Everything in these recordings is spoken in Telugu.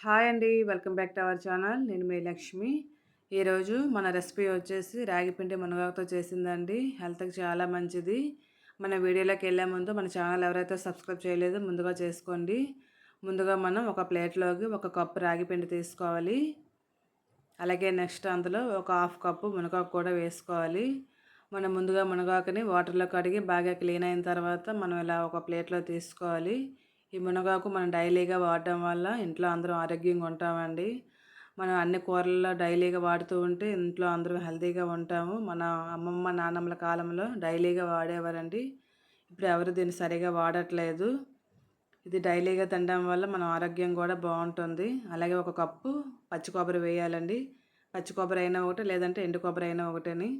హాయ్ అండి welcome back to our channel. నేను మీ లక్ష్మి. ఈరోజు మన రెసిపీ వచ్చేసి రాగిపిండి మునగాకుతో చేసిందండి. హెల్త్కి చాలా మంచిది. మన వీడియోలోకి వెళ్ళే ముందు మన ఛానల్ ఎవరైతే సబ్స్క్రైబ్ చేయలేదో ముందుగా చేసుకోండి. ముందుగా మనం ఒక ప్లేట్లోకి ఒక కప్పు రాగిపిండి తీసుకోవాలి. అలాగే నెక్స్ట్ అందులో ఒక హాఫ్ కప్పు మునగాకు కూడా వేసుకోవాలి. మనం ముందుగా మునగాకుని వాటర్లో కడిగి బాగా క్లీన్ అయిన తర్వాత మనం ఇలా ఒక ప్లేట్లో తీసుకోవాలి. ఈ మునగాకు మనం డైలీగా వాడడం వల్ల ఇంట్లో అందరం ఆరోగ్యంగా ఉంటామండి. మనం అన్ని కూరల్లో డైలీగా వాడుతూ ఉంటే ఇంట్లో అందరం హెల్తీగా ఉంటాము. మన అమ్మమ్మ నాన్నమ్మల కాలంలో డైలీగా వాడేవారండి. ఇప్పుడు ఎవరు దీన్ని సరిగా వాడట్లేదు. ఇది డైలీగా తినడం వల్ల మన ఆరోగ్యం కూడా బాగుంటుంది. అలాగే ఒక కప్పు పచ్చి కొబ్బరి వేయాలండి. పచ్చి కొబ్బరి అయినా ఒకటి లేదంటే ఎండు కొబ్బరి అయినా ఒకటని.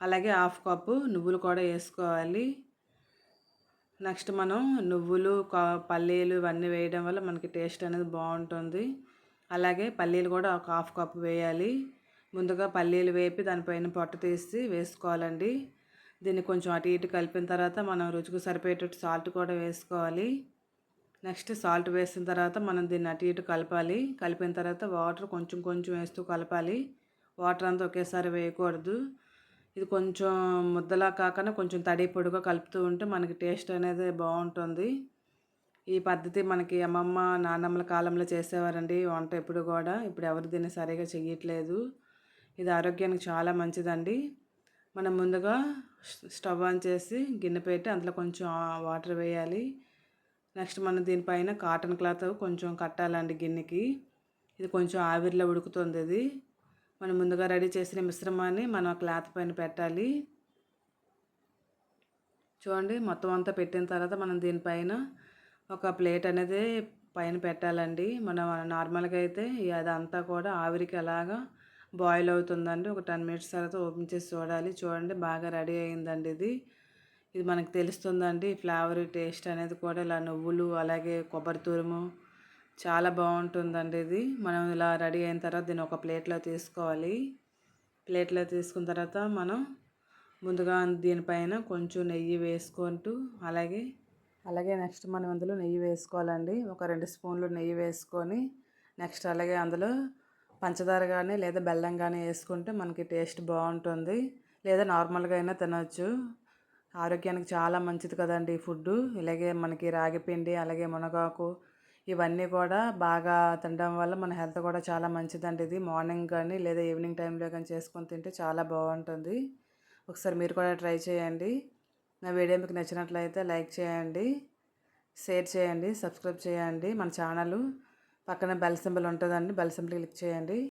అలాగే హాఫ్ కప్పు నువ్వులు కూడా వేసుకోవాలి. నెక్స్ట్ మనం నువ్వులు పల్లీలు ఇవన్నీ వేయడం వల్ల మనకి టేస్ట్ అనేది బాగుంటుంది. అలాగే పల్లీలు కూడా ఒక హాఫ్ కప్ వేయాలి. ముందుగా పల్లీలు వేపి దానిపైన పొట్ట తీసి వేసుకోవాలండి. దీన్ని కొంచెం అటు ఇటు కలిపిన తర్వాత మనం రుచికి సరిపోయేటట్టు సాల్ట్ కూడా వేసుకోవాలి. నెక్స్ట్ సాల్ట్ వేసిన తర్వాత మనం దీన్ని అటు ఇటు కలపాలి. కలిపిన తర్వాత వాటర్ కొంచెం కొంచెం వేస్తూ కలపాలి. వాటర్ అంతా ఒకేసారి వేయకూడదు. ఇది కొంచెం ముద్దలా కాకుండా కొంచెం తడి పొడిగా కలుపుతూ ఉంటే మనకి టేస్ట్ అనేది బాగుంటుంది. ఈ పద్ధతి మనకి అమ్మమ్మ నాన్నమ్మల కాలంలో చేసేవారండి వంట ఎప్పుడు కూడా. ఇప్పుడు ఎవరు దీన్ని సరిగా చెయ్యట్లేదు. ఇది ఆరోగ్యానికి చాలా మంచిదండి. మనం ముందుగా స్టవ్ ఆన్ చేసి గిన్నె పెట్టి అందులో కొంచెం వాటర్ వేయాలి. నెక్స్ట్ మనం దీనిపైన కాటన్ క్లాత్ కొంచెం కట్టాలండి గిన్నెకి. ఇది కొంచెం ఆవిరిలో ఉడుకుతుంది ఇది. మనం ముందుగా రెడీ చేసిన మిశ్రమాన్ని మనం క్లాత్ పైన పెట్టాలి. చూడండి మొత్తం అంతా పెట్టిన తర్వాత మనం దీనిపైన ఒక ప్లేట్ అనేది పైన పెట్టాలండి. మనం నార్మల్గా అయితే అదంతా కూడా ఆవిరికి అలాగా బాయిల్ అవుతుందండి ఒక టెన్ మినిట్స్ తర్వాత ఓపెన్ చేసి చూడాలి. చూడండి బాగా రెడీ అయిందండి ఇది. ఇది మనకు తెలుస్తుందండి ఫ్లేవర్ టేస్ట్ అనేది కూడా ఇలా నువ్వులు అలాగే కొబ్బరి తురుము చాలా బాగుంటుందండి ఇది. మనం ఇలా రెడీ అయిన తర్వాత దీన్ని ఒక ప్లేట్లో తీసుకోవాలి. ప్లేట్లో తీసుకున్న తర్వాత మనం ముందుగా దీనిపైన కొంచెం నెయ్యి వేసుకుంటూ అలాగే అలాగే నెక్స్ట్ మనం అందులో నెయ్యి వేసుకోవాలండి. ఒక రెండు స్పూన్లు నెయ్యి వేసుకొని నెక్స్ట్ అలాగే అందులో పంచదార కానీ లేదా బెల్లం కానీ వేసుకుంటే మనకి టేస్ట్ బాగుంటుంది. లేదా నార్మల్గా అయినా తినవచ్చు ఆరోగ్యానికి చాలా మంచిది కదండి ఈ ఫుడ్ ఇలాగే మనకి రాగిపిండి అలాగే మునగాకు ఇవన్నీ కూడా బాగా తినడం వల్ల మన హెల్త్ కూడా చాలా మంచిదండి ఇది. మార్నింగ్ కానీ లేదా ఈవినింగ్ టైంలో కానీ చేసుకొని తింటే చాలా బాగుంటుంది. ఒకసారి మీరు కూడా ట్రై చేయండి. నా వీడియో మీకు నచ్చినట్లయితే లైక్ చేయండి షేర్ చేయండి సబ్స్క్రైబ్ చేయండి. మన ఛానల్ పక్కన బెల్ సింబల్ ఉంటుందండి బెల్ సింబల్ క్లిక్ చేయండి.